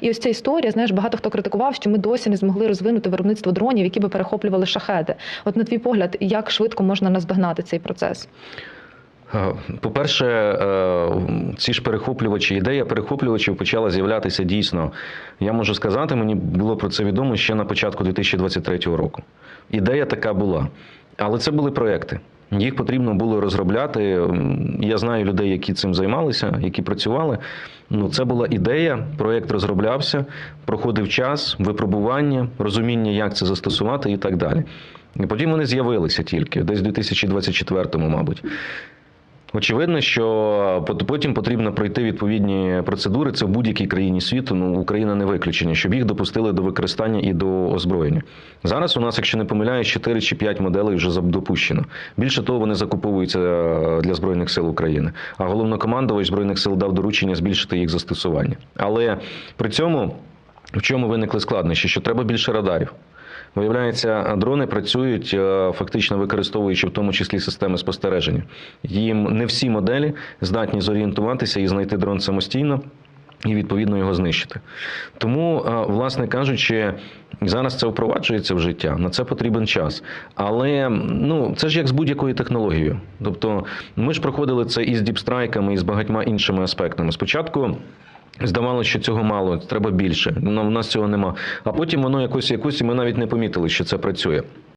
І ось ця історія, знаєш, багато хто критикував, що ми досі не змогли розвинути виробництво дронів, які би перехоплювали шахеди. От на твій погляд, як швидко можна наздогнати цей процес? Е, По-перше, е, ці ж перехоплювачі, ідея перехоплювачів почала з'являтися дійсно. Я можу сказати, мені було про це відомо ще на початку 2023 року. Ідея така була. Але це були проекти. Їх потрібно було розробляти. Я знаю людей, які цим займалися, які працювали. Ну, це була ідея, проєкт розроблявся, проходив час, випробування, розуміння, як це застосувати і так далі. І потім вони з'явилися тільки, десь в 2024-му, мабуть. Очевидно, що потім потрібно пройти відповідні процедури. Це в будь-якій країні світу. Ну Україна не виключення, щоб їх допустили до використання і до озброєння. Зараз у нас, якщо не помиляюсь, 4 чи 5 моделей вже допущено. Більше того, вони закуповуються е, для збройних сил України. А головнокомандувач збройних сил дав доручення збільшити їх застосування. Але при цьому в чому виникли складнощі? Що треба більше радарів. Виявляється, дрони працюють е, фактично використовуючи в тому числі системи спостереження. Їм не всі моделі здатні зорієнтуватися і знайти дрон самостійно. І відповідно його знищити. Тому, е, власне кажучи, зараз це впроваджується в життя. На це потрібен час. Але ну це ж як з будь-якою технологією. Тобто, ми ж проходили це і з діпстрайками, і з багатьма іншими аспектами. Спочатку Здавалося, що цього мало, треба більше. Ну, у нас цього нема. А потім воно якось якось, і ми навіть не помітили, що це працює.